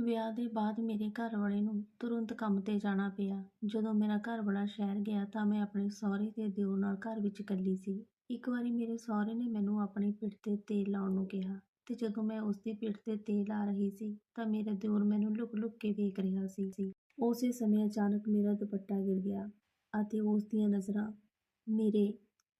ਵਿਆਹ ਦੇ ਬਾਅਦ ਮੇਰੇ ਘਰ ਵਾਲੇ ਨੂੰ ਤੁਰੰਤ ਕੰਮ 'ਤੇ ਜਾਣਾ ਪਿਆ। ਜਦੋਂ ਮੇਰਾ ਘਰ ਵਾਲਾ ਸ਼ਹਿਰ ਗਿਆ ਤਾਂ ਮੈਂ ਆਪਣੇ ਸਹੁਰੇ ਤੇ ਦਿਓਰ ਨਾਲ ਘਰ ਵਿੱਚ ਇਕੱਲੀ ਸੀ। ਇੱਕ ਵਾਰੀ ਮੇਰੇ ਸਹੁਰੇ ਨੇ ਮੈਨੂੰ ਆਪਣੀ ਪਿੱਠ 'ਤੇ ਤੇਲ ਲਾਉਣ ਨੂੰ ਕਿਹਾ ਤੇ ਜਦੋਂ ਮੈਂ ਉਸਦੀ ਪਿੱਠ 'ਤੇ ਤੇਲ ਲਾ ਰਹੀ ਸੀ ਤਾਂ ਮੇਰਾ ਦਿਓਰ ਮੈਨੂੰ ਲੁਕ-ਲੁਕ ਕੇ ਵੇਖ ਰਿਹਾ ਸੀ। ਉਸੇ ਸਮੇਂ ਅਚਾਨਕ ਮੇਰਾ ਦੁਪੱਟਾ ਗਿਰ ਗਿਆ ਅਤੇ ਉਸ ਦੀਆਂ ਨਜ਼ਰਾਂ ਮੇਰੇ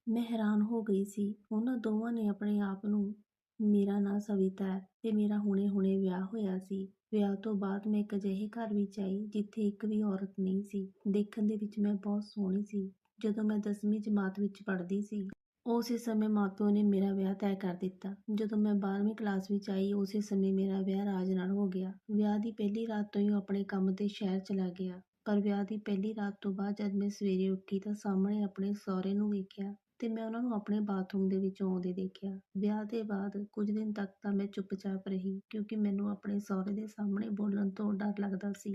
ਮੈਂ ਹੈਰਾਨ ਹੋ ਗਈ ਸੀ। ਉਹਨਾਂ ਦੋਵਾਂ ਨੇ ਆਪਣੇ ਆਪ ਨੂੰ ਮੇਰਾ ਨਾਂ ਸਵਿਤਾ ਹੈ ਤੇ ਮੇਰਾ ਹੁਣੇ-ਹੁਣੇ ਵਿਆਹ ਹੋਇਆ ਸੀ। ਵਿਆਹ ਤੋਂ ਬਾਅਦ ਮੈਂ ਇੱਕ ਅਜਿਹੇ ਘਰ ਵਿੱਚ ਆਈ ਜਿੱਥੇ ਇੱਕ ਵੀ ਔਰਤ ਨਹੀਂ ਸੀ। ਦੇਖਣ ਦੇ ਵਿੱਚ ਮੈਂ ਬਹੁਤ ਸੋਹਣੀ ਸੀ। ਜਦੋਂ ਮੈਂ ਦਸਵੀਂ ਜਮਾਤ ਵਿੱਚ ਪੜ੍ਹਦੀ ਸੀ, ਉਸੇ ਸਮੇਂ ਮਾਂ-ਪਿਓ ਨੇ ਮੇਰਾ ਵਿਆਹ ਤੈਅ ਕਰ ਦਿੱਤਾ। ਜਦੋਂ ਮੈਂ ਬਾਰ੍ਹਵੀਂ ਕਲਾਸ ਵਿੱਚ ਆਈ, ਉਸੇ ਸਮੇਂ ਮੇਰਾ ਵਿਆਹ ਰਾਜ ਨਾਲ ਹੋ ਗਿਆ। ਵਿਆਹ ਦੀ ਪਹਿਲੀ ਰਾਤ ਤੋਂ ਹੀ ਆਪਣੇ ਕੰਮ 'ਤੇ ਸ਼ਹਿਰ ਚਲਾ ਗਿਆ। ਪਰ ਵਿਆਹ ਦੀ ਪਹਿਲੀ ਰਾਤ ਤੋਂ ਬਾਅਦ ਜਦ ਮੈਂ ਸਵੇਰੇ ਉੱਠੀ ਤਾਂ ਸਾਹਮਣੇ ਆਪਣੇ ਸਹੁਰੇ ਨੂੰ ਵੇਖਿਆ ਤੇ ਮੈਂ ਉਹਨਾਂ ਨੂੰ ਆਪਣੇ ਬਾਥਰੂਮ ਦੇ ਵਿੱਚੋਂ ਆਉਂਦੇ ਦੇਖਿਆ। ਵਿਆਹ ਦੇ ਬਾਅਦ ਕੁਝ ਦਿਨ ਤੱਕ ਤਾਂ ਮੈਂ ਚੁੱਪ-ਚਾਪ ਰਹੀ, ਕਿਉਂਕਿ ਮੈਨੂੰ ਆਪਣੇ ਸਹੁਰੇ ਦੇ ਸਾਹਮਣੇ ਬੋਲਣ ਤੋਂ ਡਰ ਲੱਗਦਾ ਸੀ।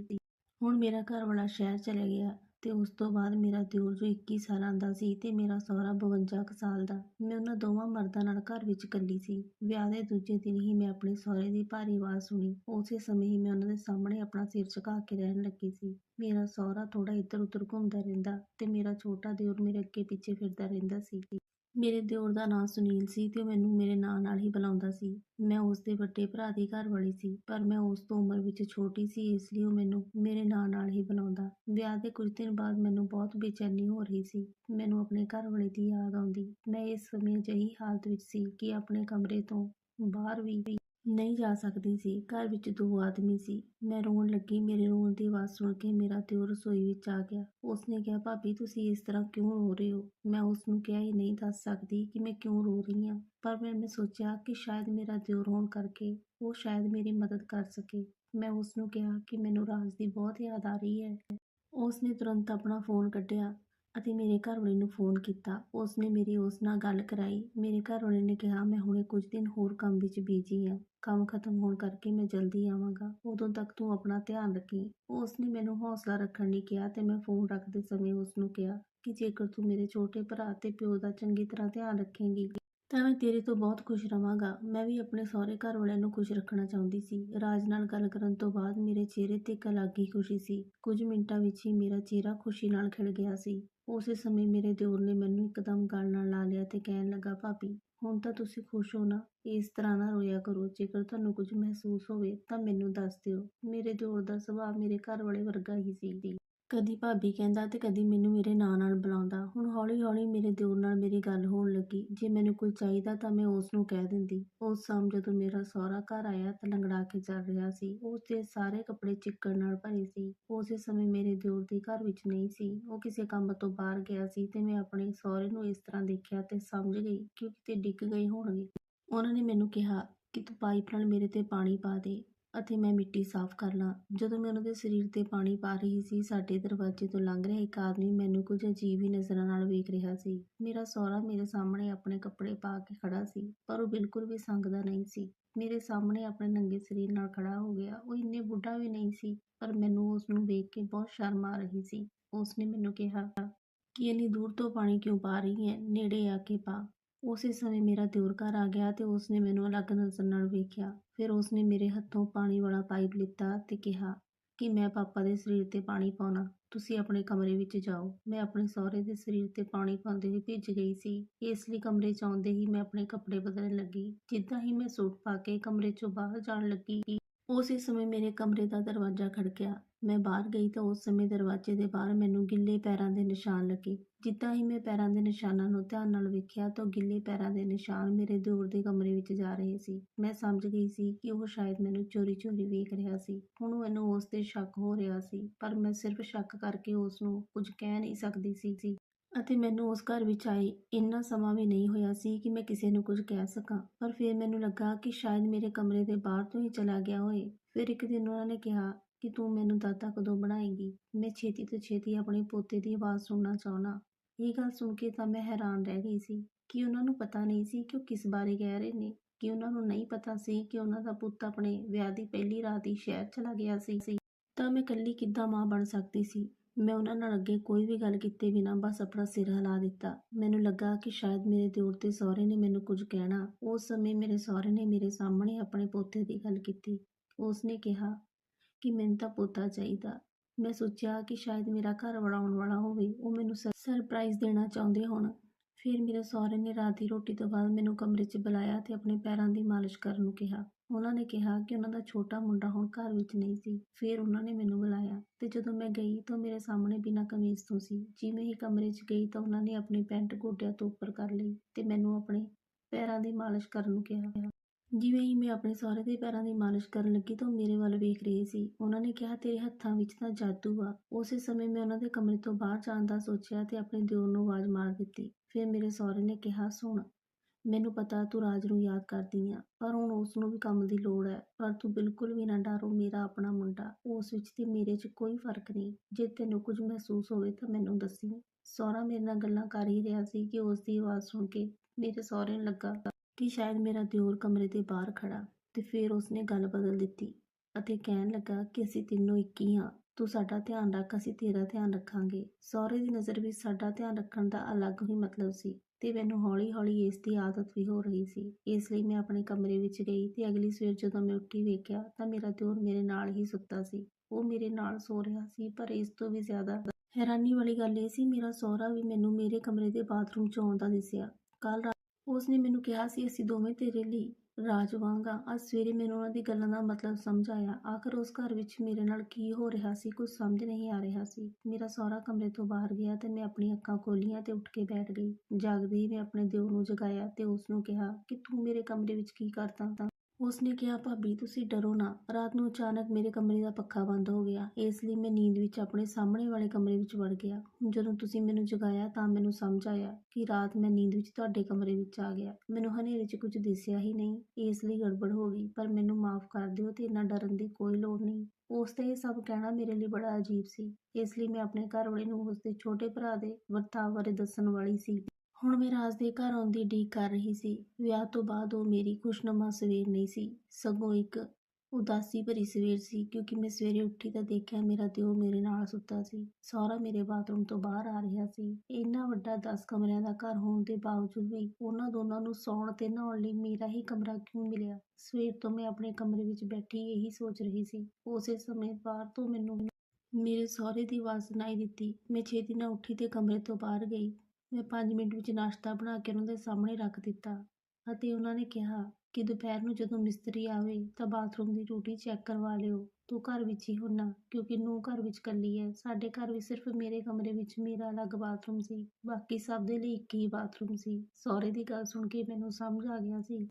ਹੁਣ ਮੇਰਾ ਘਰ ਵਾਲਾ ਸ਼ਹਿਰ ਚਲਾ ਗਿਆ ਅਤੇ ਉਸ ਤੋਂ ਬਾਅਦ ਮੇਰਾ ਦਿਓਰ ਜੋ ਇੱਕੀ ਸਾਲਾਂ ਦਾ ਸੀ ਅਤੇ ਮੇਰਾ ਸਹੁਰਾ ਬਵੰਜਾ ਕੁ ਸਾਲ ਦਾ। ਮੈਂ ਉਹਨਾਂ ਦੋਵਾਂ ਮਰਦਾਂ ਨਾਲ ਘਰ ਵਿੱਚ ਇਕੱਲੀ ਸੀ। ਵਿਆਹ ਦੇ ਦੂਜੇ ਦਿਨ ਹੀ ਮੈਂ ਆਪਣੇ ਸਹੁਰੇ ਦੀ ਭਾਰੀ ਆਵਾਜ਼ ਸੁਣੀ। ਉਸੇ ਸਮੇਂ ਹੀ ਮੈਂ ਉਹਨਾਂ ਦੇ ਸਾਹਮਣੇ ਆਪਣਾ ਸਿਰ ਝੁਕਾ ਕੇ ਰਹਿਣ ਲੱਗੀ ਸੀ। ਮੇਰਾ ਸਹੁਰਾ ਥੋੜ੍ਹਾ ਇੱਧਰ-ਉੱਧਰ ਘੁੰਮਦਾ ਰਹਿੰਦਾ ਅਤੇ ਮੇਰਾ ਛੋਟਾ ਦਿਓਰ ਮੇਰੇ ਅੱਗੇ-ਪਿੱਛੇ ਫਿਰਦਾ ਰਹਿੰਦਾ ਸੀ। ਮੇਰੇ ਦਿਓਰ ਦਾ ਨਾਂ ਸੁਨੀਲ ਸੀ ਤੇ ਉਹ ਮੈਨੂੰ ਮੇਰੇ ਨਾਂ ਨਾਲ ਹੀ ਬੁਲਾਉਂਦਾ ਸੀ। ਮੈਂ ਉਸਦੇ ਵੱਡੇ ਭਰਾ ਦੀ ਘਰ ਵਾਲੀ ਸੀ, ਪਰ ਮੈਂ ਉਸ ਤੋਂ ਉਮਰ ਵਿੱਚ ਛੋਟੀ ਸੀ, ਇਸ ਲਈ ਉਹ ਮੈਨੂੰ ਮੇਰੇ ਨਾਂ ਨਾਲ ਹੀ ਬੁਲਾਉਂਦਾ। ਵਿਆਹ ਦੇ ਕੁਝ ਦਿਨ ਬਾਅਦ ਮੈਨੂੰ ਬਹੁਤ ਬੇਚੈਨੀ ਹੋ ਰਹੀ ਸੀ। ਮੈਨੂੰ ਆਪਣੇ ਘਰਵਾਲੇ ਦੀ ਯਾਦ ਆਉਂਦੀ। ਮੈਂ ਇਸ ਸਮੇਂ ਅਜਿਹੀ ਹਾਲਤ ਵਿੱਚ ਸੀ ਕਿ ਆਪਣੇ ਕਮਰੇ ਤੋਂ ਬਾਹਰ ਵੀ ਨਹੀਂ ਜਾ ਸਕਦੀ ਸੀ। ਘਰ ਵਿੱਚ ਦੋ ਆਦਮੀ ਸੀ। ਮੈਂ ਰੋਣ ਲੱਗੀ। ਮੇਰੇ ਰੋਣ ਦੀ ਆਵਾਜ਼ ਸੁਣ ਕੇ ਮੇਰਾ ਦਿਓਰ ਰਸੋਈ ਵਿੱਚ ਆ ਗਿਆ। ਉਸਨੇ ਕਿਹਾ, "ਭਾਬੀ ਤੁਸੀਂ ਇਸ ਤਰ੍ਹਾਂ ਕਿਉਂ ਰੋ ਰਹੇ ਹੋ?" ਮੈਂ ਉਸਨੂੰ ਕਿਹਾ, "ਇਹ ਨਹੀਂ ਦੱਸ ਸਕਦੀ ਕਿ ਮੈਂ ਕਿਉਂ ਰੋ ਰਹੀ ਹਾਂ ਪਰ ਫਿਰ ਮੈਂ ਸੋਚਿਆ ਕਿ ਸ਼ਾਇਦ ਮੇਰਾ ਦਿਓਰ ਹੋਣ ਕਰਕੇ ਉਹ ਸ਼ਾਇਦ ਮੇਰੀ ਮਦਦ ਕਰ ਸਕੇ।" ਮੈਂ ਉਸਨੂੰ ਕਿਹਾ ਕਿ ਮੈਨੂੰ ਰਾਜ ਦੀ ਬਹੁਤ ਯਾਦ ਆ ਰਹੀ ਹੈ। ਉਸਨੇ ਤੁਰੰਤ ਆਪਣਾ ਫ਼ੋਨ ਕੱਢਿਆ ਅਤੇ ਮੇਰੇ ਘਰਵਾਲੇ ਨੂੰ ਫ਼ੋਨ ਕੀਤਾ। ਉਸਨੇ ਮੇਰੀ ਉਸ ਨਾਲ ਗੱਲ ਕਰਾਈ। ਮੇਰੇ ਘਰਵਾਲੇ ਨੇ ਕਿਹਾ, "ਮੈਂ ਹੁਣੇ ਕੁਝ ਦਿਨ ਹੋਰ ਕੰਮ ਵਿੱਚ ਬਿਜ਼ੀ ਹਾਂ। ਕੰਮ ਖਤਮ ਹੋਣ ਕਰਕੇ ਮੈਂ ਜਲਦੀ ਆਵਾਂਗਾ। ਉਦੋਂ ਤੱਕ ਤੂੰ ਆਪਣਾ ਧਿਆਨ ਰੱਖੀਂ।" ਉਸਨੇ ਮੈਨੂੰ ਹੌਸਲਾ ਰੱਖਣ ਲਈ ਕਿਹਾ ਤੇ ਮੈਂ ਫ਼ੋਨ ਰੱਖਦੇ ਸਮੇਂ ਉਸਨੂੰ ਕਿਹਾ ਕਿ ਜੇਕਰ ਤੂੰ ਮੇਰੇ ਛੋਟੇ ਭਰਾ ਤੇ ਪਿਓ ਦਾ ਚੰਗੀ ਤਰ੍ਹਾਂ ਧਿਆਨ ਰੱਖੇਂਗੀ ਤਾਂ ਮੈਂ ਤੇਰੇ ਤੋਂ ਬਹੁਤ ਖੁਸ਼ ਰਵਾਂਗਾ। ਮੈਂ ਵੀ ਆਪਣੇ ਸਹੁਰੇ ਘਰ ਵਾਲਿਆਂ ਨੂੰ ਖੁਸ਼ ਰੱਖਣਾ ਚਾਹੁੰਦੀ ਸੀ। ਰਾਜ ਨਾਲ ਗੱਲ ਕਰਨ ਤੋਂ ਬਾਅਦ ਮੇਰੇ ਚਿਹਰੇ 'ਤੇ ਇੱਕ ਅਲੱਗ ਹੀ ਖੁਸ਼ੀ ਸੀ। ਕੁਝ ਮਿੰਟਾਂ ਵਿੱਚ ਹੀ ਮੇਰਾ ਚਿਹਰਾ ਖੁਸ਼ੀ ਨਾਲ ਖਿੜ ਗਿਆ ਸੀ। ਉਸੇ ਸਮੇਂ ਮੇਰੇ ਦਿਓਰ ਨੇ ਮੈਨੂੰ ਇੱਕਦਮ ਗੱਲ ਨਾਲ ਲਾ ਲਿਆ ਤੇ ਕਹਿਣ ਲੱਗਾ, "ਭਾਬੀ ਹੁਣ ਤਾਂ ਤੁਸੀਂ ਖੁਸ਼ ਹੋ ਨਾ? ਇਸ ਤਰ੍ਹਾਂ ਨਾ ਰੋਇਆ ਕਰੋ। ਜੇਕਰ ਤੁਹਾਨੂੰ ਕੁਝ ਮਹਿਸੂਸ ਹੋਵੇ ਤਾਂ ਮੈਨੂੰ ਦੱਸ ਦਿਓ।" ਮੇਰੇ ਦਿਓਰ ਦਾ ਸੁਭਾਅ ਮੇਰੇ ਘਰ ਵਾਲੇ ਵਰਗਾ ਹੀ ਸੀ। ਕਦੀ ਭਾਬੀ ਕਹਿੰਦਾ ਤੇ ਕਦੀ ਮੈਨੂੰ ਮੇਰੇ ਨਾਂ ਨਾਲ ਬੁਲਾਉਂਦਾ। ਹੁਣ ਹੌਲੀ-ਹੌਲੀ ਮੇਰੇ ਦਿਓਰ ਨਾਲ ਮੇਰੀ ਗੱਲ ਹੋਣ ਲੱਗੀ। ਜੇ ਮੈਨੂੰ ਕੁਝ ਚਾਹੀਦਾ ਤਾਂ ਮੈਂ ਉਸ ਨੂੰ ਕਹਿ ਦਿੰਦੀ। ਉਸ ਸ਼ਾਮ ਜਦੋਂ ਮੇਰਾ ਸਹੁਰਾ ਘਰ ਆਇਆ ਤਾਂ ਲੰਗੜਾ ਕੇ ਚੱਲ ਰਿਹਾ ਸੀ। ਉਸਦੇ ਸਾਰੇ ਕੱਪੜੇ ਚਿੱਕੜ ਨਾਲ ਭਰੇ ਸੀ। ਉਸੇ ਸਮੇਂ ਮੇਰੇ ਦਿਓਰ ਦੀ ਘਰ ਵਿੱਚ ਨਹੀਂ ਸੀ। ਉਹ ਕਿਸੇ ਕੰਮ ਤੋਂ ਬਾਹਰ ਗਿਆ ਸੀ ਤੇ ਮੈਂ ਆਪਣੇ ਸਹੁਰੇ ਨੂੰ ਇਸ ਤਰ੍ਹਾਂ ਦੇਖਿਆ ਤੇ ਸਮਝ ਗਈ ਕਿ ਉਹ ਕਿਤੇ ਡਿੱਗ ਗਏ ਹੋਣਗੇ। ਉਹਨਾਂ ਨੇ ਮੈਨੂੰ ਕਿਹਾ ਕਿ ਤੂੰ ਪਾਈਪ ਨਾਲ ਮੇਰੇ 'ਤੇ ਪਾਣੀ ਪਾ ਦੇ ਅਤੇ ਮੈਂ ਮਿੱਟੀ ਸਾਫ਼ ਕਰ ਲਾਂ। ਜਦੋਂ ਮੈਂ ਉਹਨਾਂ ਦੇ ਸਰੀਰ 'ਤੇ ਪਾਣੀ ਪਾ ਰਹੀ ਸੀ, ਸਾਡੇ ਦਰਵਾਜ਼ੇ ਤੋਂ ਲੰਘ ਰਿਹਾ ਇੱਕ ਆਦਮੀ ਮੈਨੂੰ ਕੁਝ ਅਜੀਬ ਹੀ ਨਜ਼ਰਾਂ ਨਾਲ ਵੇਖ ਰਿਹਾ ਸੀ। ਮੇਰਾ ਸਹੁਰਾ ਮੇਰੇ ਸਾਹਮਣੇ ਆਪਣੇ ਕੱਪੜੇ ਪਾ ਕੇ ਖੜ੍ਹਾ ਸੀ, ਪਰ ਉਹ ਬਿਲਕੁਲ ਵੀ ਸੰਗਦਾ ਨਹੀਂ ਸੀ। ਮੇਰੇ ਸਾਹਮਣੇ ਆਪਣੇ ਨੰਗੇ ਸਰੀਰ ਨਾਲ ਖੜ੍ਹਾ ਹੋ ਗਿਆ। ਉਹ ਇੰਨੇ ਬੁੱਢਾ ਵੀ ਨਹੀਂ ਸੀ, ਪਰ ਮੈਨੂੰ ਉਸਨੂੰ ਵੇਖ ਕੇ ਬਹੁਤ ਸ਼ਰਮ ਆ ਰਹੀ ਸੀ। ਉਸਨੇ ਮੈਨੂੰ ਕਿਹਾ, ਕਿ ਇੰਨੀ ਦੂਰ ਤੋਂ ਪਾਣੀ ਕਿਉਂ ਪਾ ਰਹੀ ਹੈ ਨੇੜੇ ਆ ਕੇ ਪਾ। ਉਸੇ ਸਮੇਂ ਮੇਰਾ ਦਿਓਰ ਘਰ ਆ ਗਿਆ ਤੇ ਉਸਨੇ ਮੈਨੂੰ ਅਲੱਗ ਨਜ਼ਰ ਨਾਲ ਵੇਖਿਆ। ਫਿਰ ਉਸਨੇ ਮੇਰੇ ਹੱਥੋਂ ਪਾਣੀ ਵਾਲਾ ਪਾਈਪ ਲਿੱਤਾ ਤੇ ਕਿਹਾ ਕਿ ਮੈਂ ਪਾਪਾ ਦੇ ਸਰੀਰ 'ਤੇ ਪਾਣੀ ਪਾਉਣਾ, ਤੁਸੀਂ ਆਪਣੇ ਕਮਰੇ ਵਿੱਚ ਜਾਓ। ਮੈਂ ਆਪਣੇ ਸਹੁਰੇ ਦੇ ਸਰੀਰ 'ਤੇ ਪਾਣੀ ਪਾਉਂਦੇ ਹੋਏ ਭਿੱਜ ਗਈ ਸੀ। ਇਸ ਲਈ ਕਮਰੇ 'ਚ ਆਉਂਦੇ ਹੀ ਮੈਂ ਆਪਣੇ ਕੱਪੜੇ ਬਦਲਣ ਲੱਗੀ। ਜਿੱਦਾਂ ਹੀ ਮੈਂ ਸੂਟ ਪਾ ਕੇ ਕਮਰੇ 'ਚੋਂ ਬਾਹਰ ਜਾਣ ਲੱਗੀ ਉਸੇ ਸਮੇਂ ਮੇਰੇ ਕਮਰੇ ਦਾ ਦਰਵਾਜ਼ਾ ਖੜਕਿਆ। ਮੈਂ ਬਾਹਰ ਗਈ ਤਾਂ ਉਸ ਸਮੇਂ ਦਰਵਾਜ਼ੇ ਦੇ ਬਾਹਰ ਮੈਨੂੰ ਗਿੱਲੇ ਪੈਰਾਂ ਦੇ ਨਿਸ਼ਾਨ ਲੱਗੇ। ਜਿੱਦਾਂ ਹੀ ਮੈਂ ਪੈਰਾਂ ਦੇ ਨਿਸ਼ਾਨਾਂ ਨੂੰ ਧਿਆਨ ਨਾਲ ਵੇਖਿਆ ਤਾਂ ਗਿੱਲੇ ਪੈਰਾਂ ਦੇ ਨਿਸ਼ਾਨ ਮੇਰੇ ਦੂਰ ਦੇ ਕਮਰੇ ਵਿੱਚ ਜਾ ਰਹੇ ਸੀ। ਮੈਂ ਸਮਝ ਗਈ ਸੀ ਕਿ ਉਹ ਸ਼ਾਇਦ ਮੈਨੂੰ ਚੋਰੀ-ਚੋਰੀ ਵੇਖ ਰਿਹਾ ਸੀ। ਹੁਣ ਮੈਨੂੰ ਉਸ 'ਤੇ ਸ਼ੱਕ ਹੋ ਰਿਹਾ ਸੀ, ਪਰ ਮੈਂ ਸਿਰਫ਼ ਸ਼ੱਕ ਕਰਕੇ ਉਸਨੂੰ ਕੁਝ ਕਹਿ ਨਹੀਂ ਸਕਦੀ ਸੀ। ਅਤੇ ਮੈਨੂੰ ਉਸ ਘਰ ਵਿੱਚ ਆਈ ਇੰਨਾ ਸਮਾਂ ਵੀ ਨਹੀਂ ਹੋਇਆ ਸੀ ਕਿ ਮੈਂ ਕਿਸੇ ਨੂੰ ਕੁਝ ਕਹਿ ਸਕਾਂ। ਪਰ ਫਿਰ ਮੈਨੂੰ ਲੱਗਾ ਕਿ ਸ਼ਾਇਦ ਮੇਰੇ ਕਮਰੇ ਦੇ ਬਾਹਰ ਤੋਂ ਹੀ ਚਲਾ ਗਿਆ ਹੋਏ। ਫਿਰ ਇੱਕ ਦਿਨ ਉਹਨਾਂ ਨੇ ਕਿਹਾ ਕਿ ਤੂੰ ਮੈਨੂੰ ਦਾਦਾ ਕਦੋਂ ਬਣਾਏਂਗੀ? ਮੈਂ ਛੇਤੀ ਤੋਂ ਛੇਤੀ ਆਪਣੇ ਪੋਤੇ ਦੀ ਆਵਾਜ਼ ਸੁਣਨਾ ਚਾਹੁੰਦਾ। ਇਹ ਗੱਲ ਸੁਣ ਕੇ ਤਾਂ ਮੈਂ ਹੈਰਾਨ ਰਹਿ ਗਈ ਸੀ ਕਿ ਉਹਨਾਂ ਨੂੰ ਪਤਾ ਨਹੀਂ ਸੀ ਕਿ ਉਹ ਕਿਸ ਬਾਰੇ ਕਹਿ ਰਹੇ ਨੇ। ਕਿ ਉਹਨਾਂ ਨੂੰ ਨਹੀਂ ਪਤਾ ਸੀ ਕਿ ਉਹਨਾਂ ਦਾ ਪੁੱਤ ਆਪਣੇ ਵਿਆਹ ਦੀ ਪਹਿਲੀ ਰਾਤ ਹੀ ਸ਼ਹਿਰ ਚਲਾ ਗਿਆ ਸੀ? ਤਾਂ ਮੈਂ ਇਕੱਲੀ ਕਿੱਦਾਂ ਮਾਂ ਬਣ ਸਕਦੀ ਸੀ? ਮੈਂ ਉਹਨਾਂ ਨਾਲ ਅੱਗੇ ਕੋਈ ਵੀ ਗੱਲ ਕੀਤੇ ਬਿਨਾਂ ਬਸ ਆਪਣਾ ਸਿਰ ਹਿਲਾ ਦਿੱਤਾ। ਮੈਨੂੰ ਲੱਗਾ ਕਿ ਸ਼ਾਇਦ ਮੇਰੇ ਦਿਓਰ ਦੇ ਸਹੁਰੇ ਨੇ ਮੈਨੂੰ ਕੁਝ ਕਹਿਣਾ। ਉਸ ਸਮੇਂ ਮੇਰੇ ਸਹੁਰੇ ਨੇ ਮੇਰੇ ਸਾਹਮਣੇ ਆਪਣੇ ਪੋਤੇ ਦੀ ਗੱਲ ਕੀਤੀ। ਉਸਨੇ ਕਿਹਾ ਕਿ ਮੈਨੂੰ ਤਾਂ ਪੋਤਾ ਚਾਹੀਦਾ। ਮੈਂ ਸੋਚਿਆ ਕਿ ਸ਼ਾਇਦ ਮੇਰਾ ਘਰ ਵਾਲਾ ਵਾਲਾ ਹੋਵੇ, ਉਹ ਮੈਨੂੰ ਸ- ਸਰਪ੍ਰਾਈਜ਼ ਦੇਣਾ ਚਾਹੁੰਦੇ ਹੋਣ। ਫਿਰ ਮੇਰੇ ਸਹੁਰੇ ਨੇ ਰਾਤ ਦੀ ਰੋਟੀ ਤੋਂ ਬਾਅਦ ਮੈਨੂੰ ਕਮਰੇ 'ਚ ਬੁਲਾਇਆ ਤੇ ਆਪਣੇ ਪੈਰਾਂ ਦੀ ਮਾਲਿਸ਼ ਕਰਨ ਨੂੰ ਕਿਹਾ। ਉਹਨਾਂ ਨੇ ਕਿਹਾ ਕਿ ਉਹਨਾਂ ਦਾ ਛੋਟਾ ਮੁੰਡਾ ਹੁਣ ਘਰ ਵਿੱਚ ਨਹੀਂ ਸੀ। ਫਿਰ ਉਹਨਾਂ ਨੇ ਮੈਨੂੰ ਬੁਲਾਇਆ ਤੇ ਜਦੋਂ ਮੈਂ ਗਈ ਤਾਂ ਮੇਰੇ ਸਾਹਮਣੇ ਬਿਨਾਂ ਕਮੀਜ਼ ਤੋਂ ਸੀ। ਜਿਵੇਂ ਹੀ ਕਮਰੇ 'ਚ ਗਈ ਤਾਂ ਉਹਨਾਂ ਨੇ ਆਪਣੀ ਪੈਂਟ ਗੋਡਿਆਂ ਤੋਂ ਉੱਪਰ ਕਰ ਲਈ ਤੇ ਮੈਨੂੰ ਆਪਣੇ ਪੈਰਾਂ ਦੀ ਮਾਲਿਸ਼ ਕਰਨ ਨੂੰ ਕਿਹਾ। ਜਿਵੇਂ ਹੀ ਮੈਂ ਆਪਣੇ ਸਹੁਰੇ ਦੇ ਪੈਰਾਂ ਦੀ ਮਾਲਿਸ਼ ਕਰਨ ਲੱਗੀ ਤਾਂ ਉਹ ਮੇਰੇ ਵੱਲ ਵੇਖ ਰਹੇ ਸੀ। ਉਹਨਾਂ ਨੇ ਕਿਹਾ, ਤੇਰੇ ਹੱਥਾਂ ਵਿੱਚ ਤਾਂ ਜਾਦੂ ਆ। ਉਸੇ ਸਮੇਂ ਮੈਂ ਉਹਨਾਂ ਦੇ ਕਮਰੇ ਤੋਂ ਬਾਹਰ ਜਾਣ ਦਾ ਸੋਚਿਆ ਤੇ ਆਪਣੇ ਦਿਓਰ ਨੂੰ ਆਵਾਜ਼ ਮਾਰ ਦਿੱਤੀ। ਫਿਰ ਮੇਰੇ ਸਹੁਰੇ ਨੇ ਕਿਹਾ, ਸੁਣ, ਮੈਨੂੰ ਪਤਾ ਤੂੰ ਰਾਜ ਨੂੰ ਯਾਦ ਕਰਦੀ ਆ, ਪਰ ਹੁਣ ਉਸ ਨੂੰ ਵੀ ਕੰਮ ਦੀ ਲੋੜ ਹੈ। ਪਰ ਤੂੰ ਬਿਲਕੁਲ ਵੀ ਨਾ ਡਰੋ, ਮੇਰਾ ਆਪਣਾ ਮੁੰਡਾ। ਉਸ ਵਿੱਚ ਤੇ ਮੇਰੇ 'ਚ ਕੋਈ ਫ਼ਰਕ ਨਹੀਂ। ਜੇ ਤੈਨੂੰ ਕੁਝ ਮਹਿਸੂਸ ਹੋਵੇ ਤਾਂ ਮੈਨੂੰ ਦੱਸੀ। ਸਹੁਰਾ ਮੇਰੇ ਨਾਲ ਗੱਲਾਂ ਕਰ ਹੀ ਰਿਹਾ ਸੀ ਕਿ ਉਸ ਦੀ ਆਵਾਜ਼ ਸੁਣ ਕੇ ਮੇਰੇ ਸਹੁਰੇ ਨੂੰ ਲੱਗਾ ਕਿ ਸ਼ਾਇਦ ਮੇਰਾ ਦਿਓਰ ਕਮਰੇ ਦੇ ਬਾਹਰ ਖੜਾ ਤੇ ਫਿਰ ਉਸਨੇ ਗੱਲ ਬਦਲ ਦਿੱਤੀ ਅਤੇ ਕਹਿਣ ਲੱਗਾ ਕਿ ਅਸੀਂ ਤਿੰਨੋਂ ਇੱਕ ਹੀ ਹਾਂ। ਤੂੰ ਸਾਡਾ ਧਿਆਨ ਰੱਖ, ਅਸੀਂ ਤੇਰਾ ਧਿਆਨ ਰੱਖਾਂਗੇ। ਸਹੁਰੇ ਦੀ ਨਜ਼ਰ ਵਿੱਚ ਸਾਡਾ ਧਿਆਨ ਰੱਖਣ ਦਾ ਅਲੱਗ ਹੀ ਮਤਲਬ ਸੀ ਤੇ ਮੈਨੂੰ ਹੌਲੀ-ਹੌਲੀ ਇਸ ਦੀ ਆਦਤ ਵੀ ਹੋ ਰਹੀ ਸੀ। ਇਸ ਲਈ ਮੈਂ ਆਪਣੇ ਕਮਰੇ ਵਿੱਚ ਗਈ ਤੇ ਅਗਲੀ ਸਵੇਰ ਜਦੋਂ ਮੈਂ ਉੱਠੀ ਵੇਖਿਆ ਤਾਂ ਮੇਰਾ ਦਿਓਰ ਮੇਰੇ ਨਾਲ ਹੀ ਸੁੱਤਾ ਸੀ। ਉਹ ਮੇਰੇ ਨਾਲ ਸੋ ਰਿਹਾ ਸੀ ਪਰ ਇਸ ਤੋਂ ਵੀ ਜ਼ਿਆਦਾ ਹੈਰਾਨੀ ਵਾਲੀ ਗੱਲ ਇਹ ਸੀ, ਮੇਰਾ ਸਹੁਰਾ ਵੀ ਮੈਨੂੰ ਮੇਰੇ ਕਮਰੇ ਦੇ ਬਾਥਰੂਮ 'ਚ ਆਉਂਦਾ ਦਿਸਿਆ। ਕੱਲ ਉਸ ਨੇ ਮੈਨੂੰ ਕਿਹਾ ਸੀ, ਅਸੀਂ ਦੋਵੇਂ ਤੇਰੇ ਲਈ ਰਾਜ ਵਾਂਗਾ ਅੱਜ ਸਵੇਰੇ ਮੈਨੂੰ ਉਹਨਾਂ ਦੀ ਗੱਲਾਂ ਦਾ ਮਤਲਬ ਸਮਝ ਆਇਆ। ਆਖਰ ਉਸ ਘਰ ਵਿੱਚ ਮੇਰੇ ਨਾਲ ਕੀ ਹੋ ਰਿਹਾ ਸੀ, ਕੁਝ ਸਮਝ ਨਹੀਂ ਆ ਰਿਹਾ ਸੀ। ਮੇਰਾ ਸਹੁਰਾ ਕਮਰੇ ਤੋਂ ਬਾਹਰ ਗਿਆ ਤੇ ਮੈਂ ਆਪਣੀਆਂ ਅੱਖਾਂ ਖੋਲੀਆਂ ਤੇ ਉੱਠ ਕੇ ਬੈਠ ਗਈ। ਜਾਗਦੇ ਹੀ ਮੈਂ ਆਪਣੇ ਦਿਓਰ ਨੂੰ ਜਗਾਇਆ ਤੇ ਉਸ ਨੂੰ ਕਿਹਾ ਕਿ ਤੂੰ ਮੇਰੇ ਕਮਰੇ ਵਿੱਚ ਕੀ ਕਰਦਾ ਤਾਂ ਉਸਨੇ ਕਿਹਾ, ਭਾਬੀ, ਤੁਸੀਂ ਡਰੋ ਨਾ। ਰਾਤ ਨੂੰ ਅਚਾਨਕ ਮੇਰੇ ਕਮਰੇ ਦਾ ਪੱਖਾ ਬੰਦ ਹੋ ਗਿਆ। ਇਸ ਲਈ ਮੈਂ ਨੀਂਦ ਵਿੱਚ ਆਪਣੇ ਸਾਹਮਣੇ ਵਾਲੇ ਕਮਰੇ ਵਿੱਚ ਵੜ ਗਿਆ। ਹੁਣ ਜਦੋਂ ਤੁਸੀਂ ਮੈਨੂੰ ਜਗਾਇਆ ਤਾਂ ਮੈਨੂੰ ਸਮਝ ਆਇਆ ਕਿ ਰਾਤ ਮੈਂ ਨੀਂਦ ਵਿੱਚ ਤੁਹਾਡੇ ਕਮਰੇ ਵਿੱਚ ਆ ਗਿਆ। ਮੈਨੂੰ ਹਨੇਰੇ 'ਚ ਕੁਝ ਦਿਸਿਆ ਹੀ ਨਹੀਂ। ਇਸ ਲਈ ਗੜਬੜ ਹੋ ਗਈ, ਪਰ ਮੈਨੂੰ ਮਾਫ ਕਰ ਦਿਓ ਤੇ ਇੰਨਾ ਡਰਨ ਦੀ ਕੋਈ ਲੋੜ ਨਹੀਂ। ਉਸ ਦਾ ਇਹ ਸਭ ਕਹਿਣਾ ਮੇਰੇ ਲਈ ਬੜਾ ਅਜੀਬ ਸੀ। ਇਸ ਲਈ ਮੈਂ ਆਪਣੇ ਘਰ ਵਾਲੇ ਨੂੰ ਉਸ ਦੇ ਛੋਟੇ ਭਰਾ ਦੇ ਵਰਤਾਵ ਬਾਰੇ ਦੱਸਣ ਵਾਲੀ ਸੀ। ਹੁਣ ਮੈਂ ਰਾਜ ਦੇ ਘਰ ਆਉਣ ਦੀ ਉਡੀਕ ਕਰ ਰਹੀ ਸੀ। ਵਿਆਹ ਤੋਂ ਬਾਅਦ ਉਹ ਮੇਰੀ ਖੁਸ਼ਨੁਮਾ ਸਵੇਰ ਨਹੀਂ ਸੀ। ਸਗੋਂ ਇੱਕ ਉਦਾਸੀ ਭਰੀ ਸਵੇਰ ਸੀ, ਕਿਉਂਕਿ ਮੈਂ ਸਵੇਰੇ ਉੱਠੀ ਤਾਂ ਦੇਖਿਆ ਮੇਰਾ ਦਿਓ ਮੇਰੇ ਨਾਲ ਸੁੱਤਾ ਸੀ। ਸਹੁਰਾ ਮੇਰੇ ਬਾਥਰੂਮ ਤੋਂ ਬਾਹਰ ਆ ਰਿਹਾ ਸੀ। ਇੰਨਾ ਵੱਡਾ 10 ਕਮਰਿਆਂ ਦਾ ਘਰ ਹੋਣ ਦੇ ਬਾਵਜੂਦ ਵੀ ਉਹਨਾਂ ਦੋਨਾਂ ਨੂੰ ਸੌਣ ਤੇ ਨਹਾਉਣ ਲਈ ਮੇਰਾ ਹੀ ਕਮਰਾ ਕਿਉਂ ਮਿਲਿਆ? ਸਵੇਰ ਤੋਂ ਮੈਂ ਆਪਣੇ ਕਮਰੇ ਵਿੱਚ ਬੈਠੀ ਇਹੀ ਸੋਚ ਰਹੀ ਸੀ। ਉਸੇ ਸਮੇਂ ਬਾਹਰ ਤੋਂ ਮੈਨੂੰ ਮੇਰੇ ਸਹੁਰੇ ਦੀ ਆਵਾਜ਼ ਸੁਣਾਈ ਦਿੱਤੀ। ਮੈਂ ਛੇਤੀ ਨਾਲ ਉੱਠੀ ਤੇ ਕਮਰੇ ਤੋਂ ਬਾਹਰ ਗਈ। ਮੈਂ 5 ਮਿੰਟ ਵਿੱਚ ਨਾਸ਼ਤਾ ਬਣਾ ਕੇ ਉਹਨਾਂ ਦੇ ਸਾਹਮਣੇ ਰੱਖ ਦਿੱਤਾ ਅਤੇ ਉਹਨਾਂ ਨੇ ਕਿਹਾ ਕਿ ਦੁਪਹਿਰ ਨੂੰ ਜਦੋਂ ਮਿਸਤਰੀ ਆਵੇ ਤਾਂ ਬਾਥਰੂਮ ਦੀ ਟੂਟੀ ਚੈੱਕ ਕਰਵਾ ਲਿਓ। ਤੂੰ ਘਰ ਵਿੱਚ ਹੀ ਹੁੰਨਾ, ਕਿਉਂਕਿ ਨੂੰ ਘਰ ਵਿੱਚ ਇਕੱਲੀ ਹੈ ਸਾਡੇ ਘਰ ਵਿੱਚ ਸਿਰਫ ਮੇਰੇ ਕਮਰੇ ਵਿੱਚ ਮੇਰਾ ਅਲੱਗ ਬਾਥਰੂਮ ਸੀ, ਬਾਕੀ ਸਭ ਦੇ ਲਈ ਇੱਕ ਹੀ ਬਾਥਰੂਮ ਸੀ। ਸਹੁਰੇ ਦੀ ਗੱਲ ਸੁਣ ਕੇ ਮੈਨੂੰ ਸਮਝ ਆ ਗਿਆ ਸੀ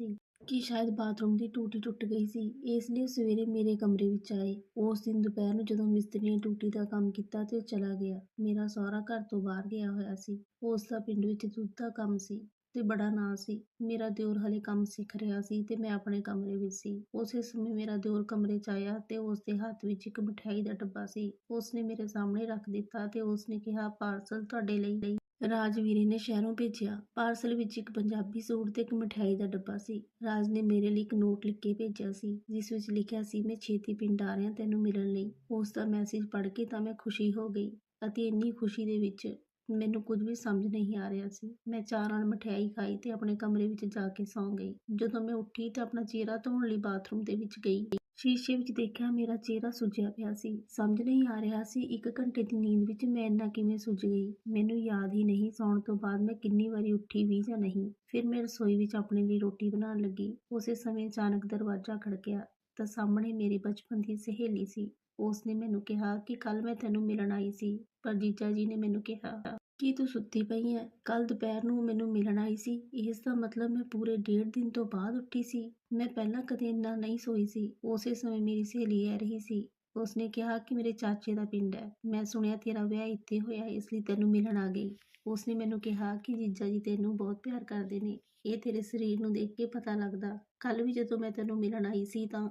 ਕਿ ਸ਼ਾਇਦ ਬਾਥਰੂਮ ਦੀ ਟੂਟੀ ਟੁੱਟ ਗਈ ਸੀ। ਇਸ ਲਈ ਸਵੇਰੇ ਮੇਰੇ ਕਮਰੇ ਵਿੱਚ ਆਏ। ਉਸ ਦਿਨ ਦੁਪਹਿਰ ਨੂੰ ਜਦੋਂ ਮਿਸਤਰੀ ਨੇ ਟੂਟੀ ਦਾ ਕੰਮ ਕੀਤਾ ਤੇ ਉਹ ਚਲਾ ਗਿਆ। ਮੇਰਾ ਸਹੁਰਾ ਘਰ ਤੋਂ ਬਾਹਰ ਗਿਆ ਹੋਇਆ ਸੀ। ਉਸ ਦਾ ਪਿੰਡ ਵਿੱਚ ਦੁੱਧ ਦਾ ਕੰਮ ਸੀ। ਤੇ ਬੜਾ ਨਾਂ ਸੀ। ਮੇਰਾ ਦਿਓਰ ਹਲੇ ਕੰਮ ਸਿੱਖ ਰਿਹਾ ਸੀ ਤੇ ਮੈਂ ਆਪਣੇ ਕਮਰੇ ਵਿੱਚ ਸੀ। ਉਸੇ ਸਮੇਂ ਮੇਰਾ ਦਿਓਰ ਕਮਰੇ 'ਚ ਆਇਆ ਤੇ ਉਸ ਦੇ ਹੱਥ ਵਿੱਚ ਇੱਕ ਮਠਿਆਈ ਦਾ ਡੱਬਾ ਸੀ। ਉਸਨੇ ਮੇਰੇ ਸਾਹਮਣੇ ਰੱਖ ਦਿੱਤਾ ਤੇ ਉਸਨੇ ਕਿਹਾ, ਪਾਰਸਲ ਤੁਹਾਡੇ ਲਈ ਰਾਜਵੀਰੇ ਨੇ ਸ਼ਹਿਰੋਂ ਭੇਜਿਆ। ਪਾਰਸਲ ਵਿੱਚ ਇੱਕ ਪੰਜਾਬੀ ਸੂਟ ਤੇ ਇੱਕ ਮਠਿਆਈ ਦਾ ਡੱਬਾ ਸੀ। ਰਾਜ ਨੇ ਮੇਰੇ ਲਈ ਇੱਕ ਨੋਟ ਲਿਖ ਕੇ ਭੇਜਿਆ ਸੀ, ਜਿਸ ਵਿੱਚ ਲਿਖਿਆ ਸੀ, ਮੈਂ ਛੇਤੀ ਪਿੰਡ ਆ ਰਿਹਾ ਤੈਨੂੰ ਮਿਲਣ ਲਈ। ਉਸ ਦਾ ਮੈਸੇਜ ਪੜ੍ਹ ਕੇ ਤਾਂ ਮੈਂ ਖੁਸ਼ੀ ਹੋ ਗਈ ਅਤੇ ਇੰਨੀ ਖੁਸ਼ੀ ਦੇ ਵਿੱਚ ਮੈਨੂੰ ਕੁਝ ਵੀ ਸਮਝ ਨਹੀਂ ਆ ਰਿਹਾ ਸੀ। ਮੈਂ ਚਾਹ ਨਾਲ ਮਠਿਆਈ ਖਾਈ ਤੇ ਆਪਣੇ ਕਮਰੇ ਵਿੱਚ ਜਾ ਕੇ ਸੌਂ ਗਈ। ਜਦੋਂ ਮੈਂ ਉੱਠੀ ਤਾਂ ਆਪਣਾ ਚਿਹਰਾ ਧੋਣ ਲਈ ਬਾਥਰੂਮ ਦੇ ਵਿੱਚ ਗਈ। ਸ਼ੀਸ਼ੇ ਵਿੱਚ ਦੇਖਿਆ ਮੇਰਾ ਚਿਹਰਾ ਸੁੱਜਿਆ ਪਿਆ ਸੀ। ਸਮਝ ਨਹੀਂ ਆ ਰਿਹਾ ਸੀ ਇੱਕ ਘੰਟੇ ਦੀ ਨੀਂਦ ਵਿੱਚ ਮੈਂ ਇੰਨਾ ਕਿਵੇਂ ਸੁੱਜ ਗਈ। ਮੈਨੂੰ ਯਾਦ ਹੀ ਨਹੀਂ ਸੌਣ ਤੋਂ ਬਾਅਦ ਮੈਂ ਕਿੰਨੀ ਵਾਰੀ ਉੱਠੀ ਵੀ ਜਾਂ ਨਹੀਂ। ਫਿਰ ਮੈਂ ਰਸੋਈ ਵਿੱਚ ਆਪਣੇ ਲਈ ਰੋਟੀ ਬਣਾਉਣ ਲੱਗੀ। ਉਸੇ ਸਮੇਂ ਅਚਾਨਕ ਦਰਵਾਜ਼ਾ ਖੜਕਿਆ ਤਾਂ ਸਾਹਮਣੇ ਮੇਰੀ ਬਚਪਨ ਦੀ ਸਹੇਲੀ ਸੀ। ਉਸ ਨੇ ਮੈਨੂੰ ਕਿਹਾ ਕਿ ਕੱਲ ਮੈਂ ਤੈਨੂੰ ਮਿਲਣ ਆਈ ਸੀ। ਪਰ ਜੀਜਾ ਜੀ ਨੇ ਮੈਨੂੰ ਕਿਹਾ, ਕਿ ਤੂੰ ਸੁੱਤੀ ਪਈ ਹੈ ਕੱਲ ਦੁਪਹਿਰ ਨੂੰ ਮੈਨੂੰ ਮਿਲਣ ਆਈ ਸੀ। ਇਸ ਦਾ ਮਤਲਬ ਮੈਂ ਪੂਰੇ ਡੇਢ ਦਿਨ ਤੋਂ ਬਾਅਦ ਉੱਠੀ ਸੀ। ਮੈਂ ਪਹਿਲਾਂ ਕਦੇ ਇੰਨਾ ਨਹੀਂ ਸੋਈ ਸੀ। ਉਸੇ ਸਮੇਂ ਮੇਰੀ ਸਹੇਲੀ ਆ ਰਹੀ ਸੀ। ਉਸਨੇ ਕਿਹਾ ਕਿ ਮੇਰੇ ਚਾਚੇ ਦਾ ਪਿੰਡ ਹੈ। ਮੈਂ ਸੁਣਿਆ ਤੇਰਾ ਵਿਆਹ ਇੱਥੇ ਹੋਇਆ, ਇਸ ਲਈ ਤੈਨੂੰ ਮਿਲਣ ਆ ਗਈ। ਉਸਨੇ ਮੈਨੂੰ ਕਿਹਾ ਕਿ ਜੀਜਾ ਜੀ ਤੈਨੂੰ ਬਹੁਤ ਪਿਆਰ ਕਰਦੇ ਨੇ। ਇਹ ਤੇਰੇ ਸਰੀਰ ਨੂੰ ਦੇਖ ਕੇ ਪਤਾ ਲੱਗਦਾ। ਕੱਲ ਵੀ ਜਦੋਂ ਮੈਂ ਤੈਨੂੰ ਮਿਲਣ ਆਈ ਸੀ ਤਾਂ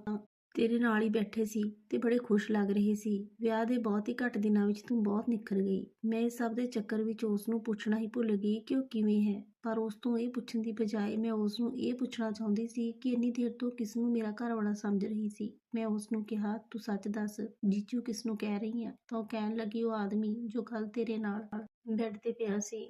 ਤੇਰੇ ਨਾਲ ਹੀ ਬੈਠੇ ਸੀ ਤੇ ਬੜੇ ਖੁਸ਼ ਲੱਗ ਰਹੇ ਸੀ। ਵਿਆਹ ਦੇ ਬਹੁਤ ਹੀ ਘੱਟ ਦਿਨਾਂ ਵਿੱਚ ਤੂੰ ਬਹੁਤ ਨਿਖਰ ਗਈ। ਮੈਂ ਇਸ ਸਭ ਦੇ ਚੱਕਰ ਵਿੱਚ ਉਸ ਨੂੰ ਪੁੱਛਣਾ ਹੀ ਭੁੱਲ ਗਈ ਕਿ ਉਹ ਕਿਵੇਂ ਹੈ। ਪਰ ਉਸ ਤੋਂ ਇਹ ਪੁੱਛਣ ਦੀ ਬਜਾਏ ਮੈਂ ਉਸ ਨੂੰ ਇਹ ਪੁੱਛਣਾ ਚਾਹੁੰਦੀ ਸੀ ਕਿ ਇੰਨੀ ਦੇਰ ਤੋਂ ਕਿਸ ਨੂੰ ਮੇਰਾ ਘਰ ਵਾਲਾ ਸਮਝ ਰਹੀ ਸੀ। ਮੈਂ ਉਸ ਨੂੰ ਕਿਹਾ, ਤੂੰ ਸੱਚ ਦੱਸ, ਜੀਜੂ ਕਿਸ ਨੂੰ ਕਹਿ ਰਹੀ ਆ? ਤਾਂ ਉਹ ਕਹਿਣ ਲੱਗੀ, ਉਹ ਆਦਮੀ ਜੋ ਕੱਲ ਤੇਰੇ ਨਾਲ ਬੈੱਡ ਤੇ ਪਿਆ ਸੀ।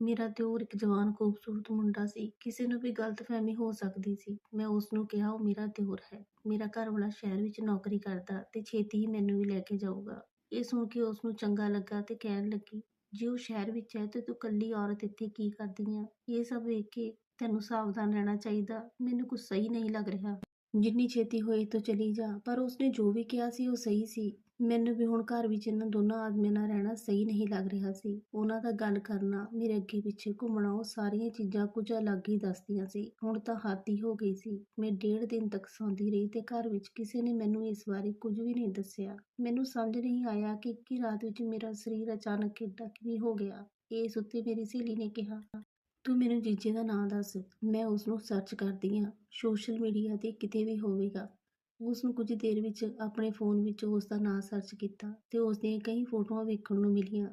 ਮੇਰਾ ਦਿਓਰ ਇੱਕ ਜਵਾਨ ਖੂਬਸੂਰਤ ਮੁੰਡਾ ਸੀ, ਕਿਸੇ ਨੂੰ ਵੀ ਗਲਤਫਹਿਮੀ ਹੋ ਸਕਦੀ ਸੀ। ਮੈਂ ਉਸ ਨੂੰ ਕਿਹਾ, ਉਹ ਮੇਰਾ ਦਿਓਰ ਹੈ। ਮੇਰਾ ਘਰਵਾਲਾ ਸ਼ਹਿਰ ਵਿੱਚ ਨੌਕਰੀ ਕਰਦਾ ਤੇ ਛੇਤੀ ਹੀ ਮੈਨੂੰ ਵੀ ਲੈ ਕੇ ਜਾਊਗਾ। ਇਹ ਸੁਣ ਕੇ ਉਸ ਨੂੰ ਚੰਗਾ ਲੱਗਾ ਤੇ ਕਹਿਣ ਲੱਗੀ, ਜੇ ਉਹ ਸ਼ਹਿਰ ਵਿੱਚ ਹੈ ਤੇ ਤੂੰ ਇਕੱਲੀ ਔਰਤ ਇੱਥੇ ਕੀ ਕਰਦੀ ਆ? ਇਹ ਸਭ ਵੇਖ ਕੇ ਤੈਨੂੰ ਸਾਵਧਾਨ ਰਹਿਣਾ ਚਾਹੀਦਾ। ਮੈਨੂੰ ਕੁਝ ਸਹੀ ਨਹੀਂ ਲੱਗ ਰਿਹਾ। ਜਿੰਨੀ ਛੇਤੀ ਹੋਏ ਤਾਂ ਚਲੀ ਜਾ। ਪਰ ਉਸਨੇ ਜੋ ਵੀ ਕਿਹਾ ਸੀ ਉਹ ਸਹੀ ਸੀ। ਮੈਨੂੰ ਵੀ ਹੁਣ ਘਰ ਵਿੱਚ ਇਹਨਾਂ ਦੋਨਾਂ ਆਦਮੀਆਂ ਨਾਲ ਰਹਿਣਾ ਸਹੀ ਨਹੀਂ ਲੱਗ ਰਿਹਾ ਸੀ। ਉਹਨਾਂ ਦਾ ਗੱਲ ਕਰਨਾ, ਮੇਰੇ ਅੱਗੇ ਪਿੱਛੇ ਘੁੰਮਣਾ, ਉਹ ਸਾਰੀਆਂ ਚੀਜ਼ਾਂ ਕੁਝ ਅਲੱਗ ਹੀ ਦੱਸਦੀਆਂ ਸੀ। ਹੁਣ ਤਾਂ ਹੱਦ ਹੋ ਗਈ ਸੀ। ਮੈਂ ਡੇਢ ਦਿਨ ਤੱਕ ਸੌਂਦੀ ਰਹੀ ਤੇ ਘਰ ਵਿੱਚ ਕਿਸੇ ਨੇ ਮੈਨੂੰ ਇਸ ਬਾਰੇ ਕੁਝ ਵੀ ਨਹੀਂ ਦੱਸਿਆ। ਮੈਨੂੰ ਸਮਝ ਨਹੀਂ ਆਇਆ ਕਿ ਇੱਕੀ ਰਾਤ ਵਿੱਚ ਮੇਰਾ ਸਰੀਰ ਅਚਾਨਕ ਏਡਾ ਕਿਵੇਂ ਹੋ ਗਿਆ। ਇਸ ਉੱਤੇ ਮੇਰੀ ਸਹੇਲੀ ਨੇ ਕਿਹਾ, ਤੂੰ ਮੈਨੂੰ ਜੀਜੇ ਦਾ ਨਾਂ ਦੱਸ। ਮੈਂ ਉਸ ਨੂੰ ਸਰਚ ਕਰਦੀ ਹਾਂ। ਸੋਸ਼ਲ ਮੀਡੀਆ ਤੇ ਕਿਤੇ ਵੀ ਹੋਵੇਗਾ। ਉਸ ਨੂੰ ਕੁਝ ਦੇਰ ਵਿੱਚ ਆਪਣੇ ਫੋਨ ਵਿੱਚ ਉਸ ਦਾ ਨਾਂ ਸਰਚ ਕੀਤਾ ਤੇ ਉਸ ਦੀਆਂ ਕਈ ਫੋਟੋਆਂ ਵੇਖਣ ਨੂੰ ਮਿਲੀਆਂ।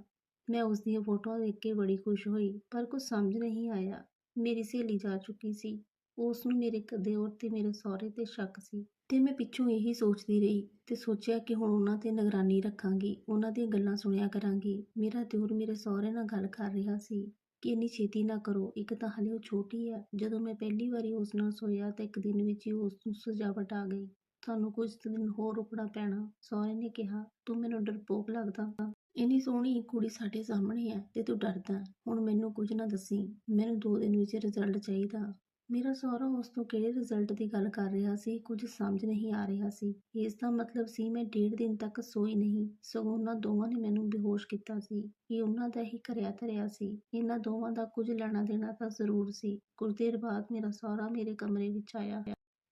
ਮੈਂ ਉਸ ਦੀਆਂ ਫੋਟੋਆਂ ਵੇਖ ਕੇ ਬੜੀ ਖੁਸ਼ ਹੋਈ, ਪਰ ਕੁਝ ਸਮਝ ਨਹੀਂ ਆਇਆ। ਮੇਰੀ ਸਹੇਲੀ ਜਾ ਚੁੱਕੀ ਸੀ। ਉਸ ਨੂੰ ਮੇਰੇ ਦਿਓਰ ਤੇ ਮੇਰੇ ਸਹੁਰੇ ਤੇ ਸ਼ੱਕ ਸੀ ਤੇ ਮੈਂ ਪਿੱਛੋਂ ਇਹੀ ਸੋਚਦੀ ਰਹੀ ਤੇ ਸੋਚਿਆ ਕਿ ਹੁਣ ਉਹਨਾਂ ਤੇ ਨਿਗਰਾਨੀ ਰੱਖਾਂਗੀ, ਉਹਨਾਂ ਦੀਆਂ ਗੱਲਾਂ ਸੁਣਿਆ ਕਰਾਂਗੀ। ਮੇਰਾ ਦਿਓਰ ਮੇਰੇ ਸਹੁਰੇ ਨਾਲ ਗੱਲ ਕਰ ਰਿਹਾ ਸੀ ਕਿ ਇੰਨੀ ਛੇਤੀ ਨਾ ਕਰੋ, ਇੱਕ ਤਾਂ ਹਲੇ ਉਹ ਛੋਟੀ ਹੈ ਜਦੋਂ ਮੈਂ ਪਹਿਲੀ ਵਾਰੀ ਉਸ ਨਾਲ ਸੋਇਆ ਤਾਂ ਇੱਕ ਦਿਨ ਵਿੱਚ ਹੀ ਉਸ ਨੂੰ ਸਜਾਵਟ ਆ ਗਈ। ਤੁਹਾਨੂੰ ਕੁਝ ਦਿਨ ਹੋਰ ਰੁਕਣਾ ਪੈਣਾ। ਸਹੁਰੇ ਨੇ ਕਿਹਾ, ਤੂੰ ਮੈਨੂੰ ਡਰਪੋਕ ਲੱਗਦਾ। ਇੰਨੀ ਸੋਹਣੀ ਕੁੜੀ ਸਾਡੇ ਸਾਹਮਣੇ ਹੈ ਤੇ ਤੂੰ ਡਰਦਾ। ਹੁਣ ਮੈਨੂੰ ਕੁਝ ਨਾ ਦੱਸੀ। ਮੈਨੂੰ ਦੋ ਦਿਨ ਵਿੱਚ ਰਿਜ਼ਲਟ ਚਾਹੀਦਾ। ਮੇਰਾ ਸਹੁਰਾ ਉਸ ਤੋਂ ਕਿਹੜੇ ਰਿਜ਼ਲਟ ਦੀ ਗੱਲ ਕਰ ਰਿਹਾ ਸੀ, ਕੁਝ ਸਮਝ ਨਹੀਂ ਆ ਰਿਹਾ ਸੀ। ਇਸ ਦਾ ਮਤਲਬ ਸੀ ਮੈਂ ਡੇਢ ਦਿਨ ਤੱਕ ਸੋਈ ਨਹੀਂ। ਸਗੋਂ ਉਹਨਾਂ ਦੋਵਾਂ ਨੇ ਮੈਨੂੰ ਬੇਹੋਸ਼ ਕੀਤਾ ਸੀ। ਇਹ ਉਹਨਾਂ ਦਾ ਹੀ ਕਰਿਆ ਧਰਿਆ ਸੀ। ਇਹਨਾਂ ਦੋਵਾਂ ਦਾ ਕੁਝ ਲੈਣਾ ਦੇਣਾ ਤਾਂ ਜ਼ਰੂਰ ਸੀ। ਕੁਝ ਦੇਰ ਬਾਅਦ ਮੇਰਾ ਸਹੁਰਾ ਮੇਰੇ ਕਮਰੇ ਵਿੱਚ ਆਇਆ।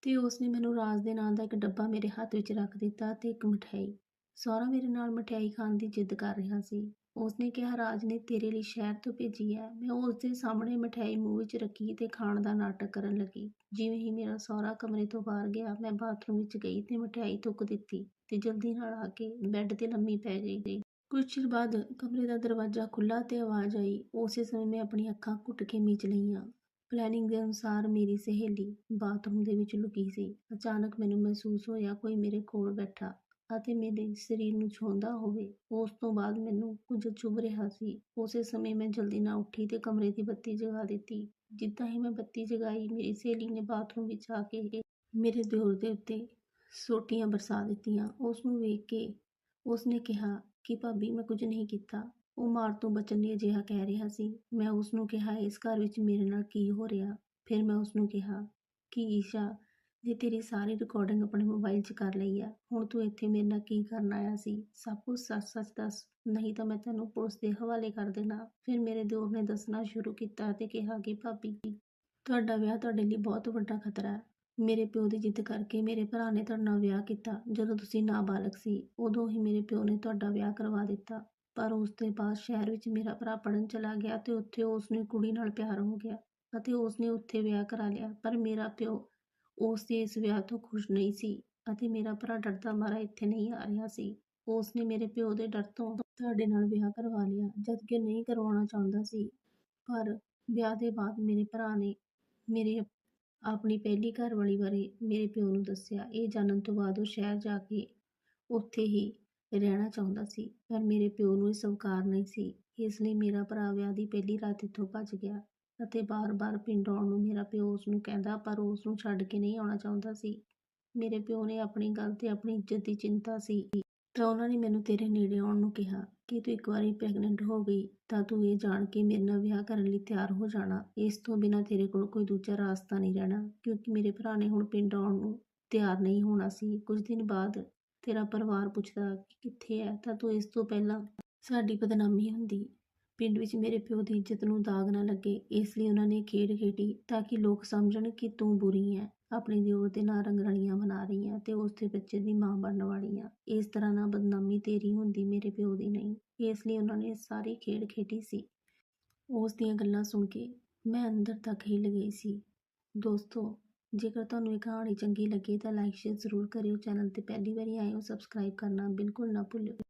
ਤੇ ਉਸਨੇ ਮੈਨੂੰ ਰਾਜ ਦੇ ਨਾਂ ਦਾ ਇੱਕ ਡੱਬਾ ਮੇਰੇ ਹੱਥ ਵਿੱਚ ਰੱਖ ਦਿੱਤਾ ਤੇ ਇੱਕ ਮਠਿਆਈ। ਸਹੁਰਾ ਮੇਰੇ ਨਾਲ ਮਠਿਆਈ ਖਾਣ ਦੀ ਜਿੱਦ ਕਰ ਰਿਹਾ ਸੀ। ਉਸਨੇ ਕਿਹਾ, ਰਾਜ ਨੇ ਤੇਰੇ ਲਈ ਸ਼ਹਿਰ ਤੋਂ ਭੇਜੀ ਹੈ। ਮੈਂ ਉਸਦੇ ਸਾਹਮਣੇ ਮਠਿਆਈ ਮੂੰਹ ਵਿੱਚ ਰੱਖੀ ਤੇ ਖਾਣ ਦਾ ਨਾਟਕ ਕਰਨ ਲੱਗੀ। ਜਿਵੇਂ ਹੀ ਮੇਰਾ ਸਹੁਰਾ ਕਮਰੇ ਤੋਂ ਬਾਹਰ ਗਿਆ, ਮੈਂ ਬਾਥਰੂਮ ਵਿੱਚ ਗਈ ਤੇ ਮਠਿਆਈ ਥੁੱਕ ਦਿੱਤੀ ਤੇ ਜਲਦੀ ਨਾਲ ਆ ਕੇ ਬੈੱਡ ਤੇ ਲੰਮੀ ਪੈ ਗਈ। ਕੁਝ ਚਿਰ ਬਾਅਦ ਕਮਰੇ ਦਾ ਦਰਵਾਜ਼ਾ ਖੁੱਲਾ ਤੇ ਆਵਾਜ਼ ਆਈ। ਉਸੇ ਸਮੇਂ ਮੈਂ ਆਪਣੀ ਅੱਖਾਂ ਘੁੱਟ ਕੇ ਮੀਚ ਲਈਆਂ। ਪਲੈਨਿੰਗ ਦੇ ਅਨੁਸਾਰ ਮੇਰੀ ਸਹੇਲੀ ਬਾਥਰੂਮ ਦੇ ਵਿੱਚ ਲੁਕੀ ਸੀ। ਅਚਾਨਕ ਮੈਨੂੰ ਮਹਿਸੂਸ ਹੋਇਆ ਕੋਈ ਮੇਰੇ ਕੋਲ ਬੈਠਾ ਅਤੇ ਮੇਰੇ ਸਰੀਰ ਨੂੰ ਛੋਂਦਾ ਹੋਵੇ। ਉਸ ਤੋਂ ਬਾਅਦ ਮੈਨੂੰ ਕੁਝ ਚੁੱਭ ਰਿਹਾ ਸੀ। ਉਸੇ ਸਮੇਂ ਮੈਂ ਜਲਦੀ ਨਾਲ ਉੱਠੀ ਤੇ ਕਮਰੇ ਦੀ ਬੱਤੀ ਜਗਾ ਦਿੱਤੀ। ਜਿੱਦਾਂ ਹੀ ਮੈਂ ਬੱਤੀ ਜਗਾਈ, ਮੇਰੀ ਸਹੇਲੀ ਨੇ ਬਾਥਰੂਮ ਵਿੱਚ ਆ ਕੇ ਮੇਰੇ ਦਿਓਰ ਦੇ ਉੱਤੇ ਸੋਟੀਆਂ ਬਰਸਾ ਦਿੱਤੀਆਂ। ਉਸ ਨੂੰ ਵੇਖ ਕੇ ਉਸ ਨੇ ਕਿਹਾ ਕਿ ਭਾਬੀ, ਮੈਂ ਕੁਝ ਨਹੀਂ ਕੀਤਾ। ਉਹ ਮਾਰ ਤੋਂ ਬਚਣ ਲਈ ਅਜਿਹਾ ਕਹਿ ਰਿਹਾ ਸੀ। ਮੈਂ ਉਸ ਨੂੰ ਕਿਹਾ, ਇਸ ਘਰ ਵਿੱਚ ਮੇਰੇ ਨਾਲ ਕੀ ਹੋ ਰਿਹਾ? ਫਿਰ ਮੈਂ ਉਸ ਨੂੰ ਕਿਹਾ, ਕਿ ਈਸ਼ਾ, ਜੇ ਤੇਰੀ ਸਾਰੀ ਰਿਕਾਰਡਿੰਗ ਆਪਣੇ ਮੋਬਾਈਲ 'ਚ ਕਰ ਲਈ ਆ, ਹੁਣ ਤੂੰ ਇੱਥੇ ਮੇਰੇ ਨਾਲ ਕੀ ਕਰਨ ਆਇਆ ਸੀ? ਸਭ ਕੁਝ ਸੱਚ-ਸੱਚ ਦੱਸ, ਨਹੀਂ ਤਾਂ ਮੈਂ ਤੈਨੂੰ ਪੁਲਿਸ ਦੇ ਹਵਾਲੇ ਕਰ ਦੇਣਾ। ਫਿਰ ਮੇਰੇ ਦਿਓਰ ਨੇ ਦੱਸਣਾ ਸ਼ੁਰੂ ਕੀਤਾ ਅਤੇ ਕਿਹਾ ਕਿ, ਭਾਬੀ, ਤੁਹਾਡਾ ਵਿਆਹ ਤੁਹਾਡੇ ਲਈ ਬਹੁਤ ਵੱਡਾ ਖਤਰਾ ਹੈ। ਮੇਰੇ ਪਿਓ ਦੀ ਜਿੱਦ ਕਰਕੇ ਮੇਰੇ ਭਰਾ ਨੇ ਤੁਹਾਡੇ ਨਾਲ ਵਿਆਹ ਕੀਤਾ। ਜਦੋਂ ਤੁਸੀਂ ਨਾਬਾਲਗ ਸੀ, ਉਦੋਂ ਹੀ ਮੇਰੇ ਪਿਓ ਨੇ ਤੁਹਾਡਾ ਵਿਆਹ ਕਰਵਾ ਦਿੱਤਾ। ਪਰ ਉਸ ਤੋਂ ਬਾਅਦ ਸ਼ਹਿਰ ਵਿੱਚ ਮੇਰਾ ਭਰਾ ਪੜ੍ਹਨ ਚਲਾ ਗਿਆ ਅਤੇ ਉੱਥੇ ਉਸ ਨੂੰ ਕੁੜੀ ਨਾਲ ਪਿਆਰ ਹੋ ਗਿਆ ਅਤੇ ਉਸ ਨੇ ਉੱਥੇ ਵਿਆਹ ਕਰਾ ਲਿਆ, ਪਰ ਮੇਰਾ ਪਿਓ ਉਸ ਦੇ ਇਸ ਵਿਆਹ ਤੋਂ ਖੁਸ਼ ਨਹੀਂ ਸੀ ਅਤੇ ਮੇਰਾ ਭਰਾ ਡਰਦਾ ਮਾਰਾ ਇੱਥੇ ਨਹੀਂ ਆ ਰਿਹਾ ਸੀ। ਉਸ ਨੇ ਮੇਰੇ ਪਿਓ ਦੇ ਡਰ ਤੋਂ ਤੁਹਾਡੇ ਨਾਲ ਵਿਆਹ ਕਰਵਾ ਲਿਆ ਜਦ ਕਿ ਨਹੀਂ ਕਰਵਾਉਣਾ ਚਾਹੁੰਦਾ ਸੀ। ਪਰ ਵਿਆਹ ਦੇ ਬਾਅਦ ਮੇਰੇ ਭਰਾ ਨੇ ਮੇਰੇ ਆਪਣੀ ਪਹਿਲੀ ਘਰਵਾਲੀ ਬਾਰੇ ਮੇਰੇ ਪਿਓ ਨੂੰ ਦੱਸਿਆ। ਇਹ ਜਾਣਨ ਤੋਂ ਬਾਅਦ ਉਹ ਸ਼ਹਿਰ ਜਾ ਕੇ ਉੱਥੇ ਹੀ ਰਹਿਣਾ ਚਾਹੁੰਦਾ ਸੀ, ਪਰ ਮੇਰੇ ਪਿਓ ਨੂੰ ਇਹ ਸਵੀਕਾਰ ਨਹੀਂ ਸੀ। ਇਸ ਲਈ ਮੇਰਾ ਭਰਾ ਵਿਆਹ ਦੀ ਪਹਿਲੀ ਰਾਤ ਇੱਥੋਂ ਭੱਜ ਗਿਆ ਅਤੇ ਬਾਰ-ਬਾਰ ਪਿੰਡ ਆਉਣ ਨੂੰ ਮੇਰਾ ਪਿਓ ਉਸ ਨੂੰ ਕਹਿੰਦਾ, ਪਰ ਉਸ ਨੂੰ ਛੱਡ ਕੇ ਨਹੀਂ ਆਉਣਾ ਚਾਹੁੰਦਾ ਸੀ। ਮੇਰੇ ਪਿਓ ਨੇ ਆਪਣੀ ਗੱਲ ਤੇ ਆਪਣੀ ਇੱਜ਼ਤ ਦੀ ਚਿੰਤਾ ਸੀ। ਤਾਂ ਉਹਨਾਂ ਨੇ ਮੈਨੂੰ ਤੇਰੇ ਨੇੜੇ ਆਉਣ ਨੂੰ ਕਿਹਾ ਕਿ ਤੂੰ ਇੱਕ ਵਾਰੀ ਪ੍ਰੈਗਨੈਂਟ ਹੋ ਗਈ ਤਾਂ ਤੂੰ ਇਹ ਜਾਣ ਕੇ ਮੇਰੇ ਨਾਲ ਵਿਆਹ ਕਰਨ ਲਈ ਤਿਆਰ ਹੋ ਜਾਣਾ। ਇਸ ਤੋਂ ਬਿਨਾਂ ਤੇਰੇ ਕੋਲ ਕੋਈ ਦੂਜਾ ਰਾਸਤਾ ਨਹੀਂ ਰਹਿਣਾ, ਕਿਉਂਕਿ ਮੇਰੇ ਭਰਾ ਨੇ ਹੁਣ ਪਿੰਡ ਆਉਣ ਨੂੰ ਤਿਆਰ ਨਹੀਂ ਹੋਣਾ ਸੀ। ਕੁਝ ਦਿਨ ਬਾਅਦ ਤੇਰਾ ਪਰਿਵਾਰ ਪੁੱਛਦਾ ਕਿ ਕਿੱਥੇ ਹੈ, ਤਾਂ ਤੂੰ ਇਸ ਤੋਂ ਪਹਿਲਾਂ ਸਾਡੀ ਬਦਨਾਮੀ ਹੁੰਦੀ। ਪਿੰਡ ਵਿੱਚ ਮੇਰੇ ਪਿਓ ਦੀ ਇੱਜ਼ਤ ਨੂੰ ਦਾਗ ਨਾ ਲੱਗੇ, ਇਸ ਲਈ ਉਹਨਾਂ ਨੇ ਖੇਡ ਖੇਡੀ ਤਾਂ ਕਿ ਲੋਕ ਸਮਝਣ ਕਿ ਤੂੰ ਬੁਰੀ ਹੈ। ਆਪਣੀ ਦਿਓਰ ਦੇ ਨਾਲ ਰੰਗਰਲੀਆਂ ਬਣਾ ਰਹੀ ਹੈ ਤੇ ਉਸ ਦੇ ਬੱਚੇ ਦੀ ਮਾਂ ਬਣਨ ਵਾਲੀ ਆ ਇਸ ਤਰ੍ਹਾਂ ਨਾਲ ਬਦਨਾਮੀ ਤੇਰੀ ਹੁੰਦੀ, ਮੇਰੇ ਪਿਓ ਦੀ ਨਹੀਂ। ਇਸ ਲਈ ਉਹਨਾਂ ਨੇ ਸਾਰੀ ਖੇਡ ਖੇਡੀ ਸੀ। ਉਸ ਦੀਆਂ ਗੱਲਾਂ ਸੁਣ ਕੇ ਮੈਂ ਅੰਦਰ ਤੱਕ ਹਿੱਲ ਗਈ ਸੀ। ਦੋਸਤੋ ਜੇਕਰ ਤੁਹਾਨੂੰ ਇਹ ਕਹਾਣੀ ਚੰਗੀ ਲੱਗੀ ਤਾਂ ਲਾਈਕ ਸ਼ੇਅਰ ਜ਼ਰੂਰ ਕਰਿਓ। ਚੈਨਲ ਤੇ ਪਹਿਲੀ ਵਾਰੀ ਆਏ ਹੋ ਸਬਸਕ੍ਰਾਈਬ ਕਰਨਾ ਬਿਲਕੁਲ ਨਾ ਭੁੱਲਿਓ।